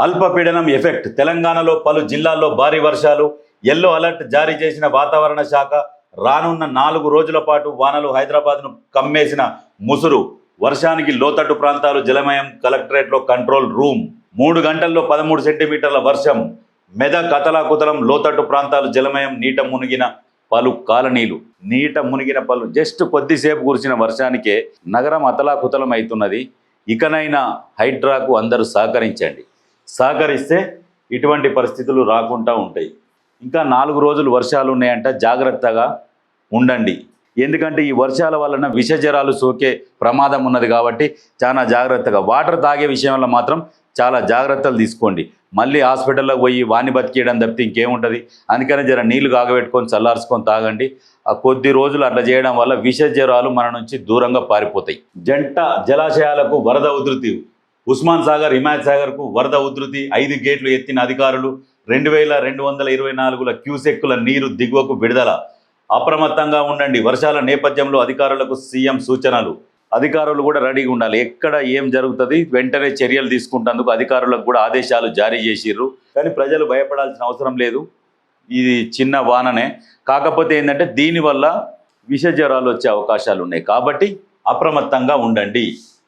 అల్పపీడనం ఎఫెక్ట్. తెలంగాణలో పలు జిల్లాల్లో భారీ వర్షాలు. ఎల్లో అలర్ట్ జారీ చేసిన వాతావరణ శాఖ రానున్న నాలుగు రోజుల పాటు వానలు హైదరాబాద్ను కమ్మేసిన ముసురు. వర్షానికి లోతట్టు ప్రాంతాలు జలమయం కలెక్టరేట్లో కంట్రోల్ రూమ్. మూడు గంటల్లో పదమూడు సెంటీమీటర్ల వర్షం. మెదక్ అతలాకుతలం లోతట్టు ప్రాంతాలు జలమయం నీట మునిగిన పలు కాలనీలు. నీట మునిగిన పలు జస్ట్ కొద్దిసేపు కురిసిన వర్షానికే నగరం అతలాకుతలం అవుతున్నది ఇకనైనా హైడ్రాకు అందరూ సహకరించండి. సహకరిస్తే ఇటువంటి పరిస్థితులు రాకుండా ఉంటాయి. ఇంకా నాలుగు రోజులు వర్షాలు ఉన్నాయంట జాగ్రత్తగా ఉండండి. ఎందుకంటే ఈ వర్షాల వలన విషజరాలు సోకే ప్రమాదం ఉన్నది కాబట్టి చాలా జాగ్రత్తగా వాటర్ తాగే విషయంలో మాత్రం చాలా జాగ్రత్తలు తీసుకోండి. మళ్ళీ హాస్పిటల్లోకి పోయి వాణి బతికేయడం తప్పితే ఇంకేముంటుంది? అందుకని జర నీళ్ళు కాగబెట్టుకొని చల్లార్చుకొని తాగండి. ఆ కొద్ది రోజులు అట్లా చేయడం వల్ల విష జ్వరాలు మన నుంచి దూరంగా పారిపోతాయి. జంట జలాశయాలకు వరద ఉధృతి ఉస్మాన్ సాగర్ హిమాయత్ సాగర్కు వరద ఉధృతి ఐదు గేట్లు ఎత్తిన అధికారులు రెండు వేల రెండు వందల ఇరవై నాలుగుల క్యూసెక్కుల నీరు దిగువకు విడుదల. అప్రమత్తంగా ఉండండి వర్షాల నేపథ్యంలో అధికారులకు సీఎం సూచనలు. అధికారులు కూడా రెడీగా ఉండాలి. ఎక్కడ ఏం జరుగుతుంది వెంటనే చర్యలు తీసుకుంటేందుకు అధికారులకు కూడా ఆదేశాలు జారీ చేసిర్రు. కానీ ప్రజలు భయపడాల్సిన అవసరం లేదు. ఇది చిన్న వాననే. కాకపోతే ఏంటంటే దీనివల్ల విష జ్వరాలు వచ్చే అవకాశాలు ఉన్నాయి కాబట్టి అప్రమత్తంగా ఉండండి.